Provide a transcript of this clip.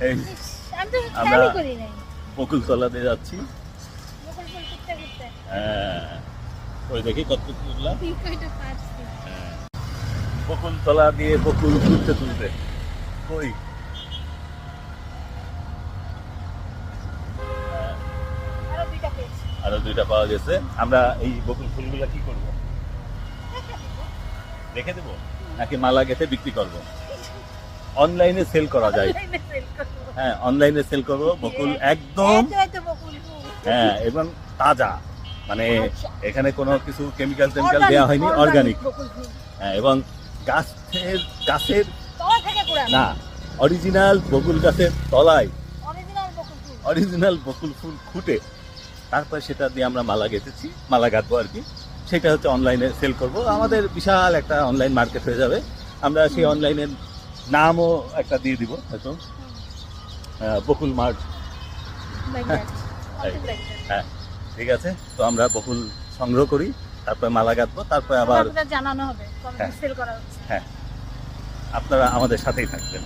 এই আমরা- যাচ্ছি বকুল করতে করতে হ্যাঁ। ওই দেখি কত তুললাম হ্যাঁ। বকুলতলা দিয়ে বকুল তুলতে তুলতে। কই? আরও দুইটা পাওয়া গেছে। আমরা এই বকুল ফুলগুলা কি করব? রেখে দেবো? নাকি মালা গেঁথে বিক্রি করব? অনলাইনে সেল করা যায়। হ্যাঁ অনলাইনে সেল করব বকুল একদম। এই তো, এই তো বকুল ফুল। হ্যাঁ এবং তাজা। মানে আচ্ছা। এখানে কোনো কিছু কেমিক্যাল টেমিক্যাল দেওয়া হয়নি অর্গানিক হ্যাঁ এবং গাছের গাছের। না অরিজিনাল বকুল গাছের তলায়। বকুল। অরিজিনাল বকুল ফুল ফুটে। তারপর সেটা দিয়ে আমরা মালা গেঁথেছি মালা গাঁথবো আর কি। সেটা হচ্ছে অনলাইনে সেল করব। আমাদের বিশাল একটা অনলাইন মার্কেট হয়ে যাবে। আমরা সেই অনলাইনের নামও একটা দিয়ে দিব হয়তো। বকুল মাঠ that. হ্যাঁ ঠিক আছে তো আমরা বকুল সংগ্রহ করি তারপরে মালা গাঁথবো তারপরে আবার জানানো হবে হ্যাঁ। হ্যাঁ আপনারা আমাদের সাথেই থাকবেন।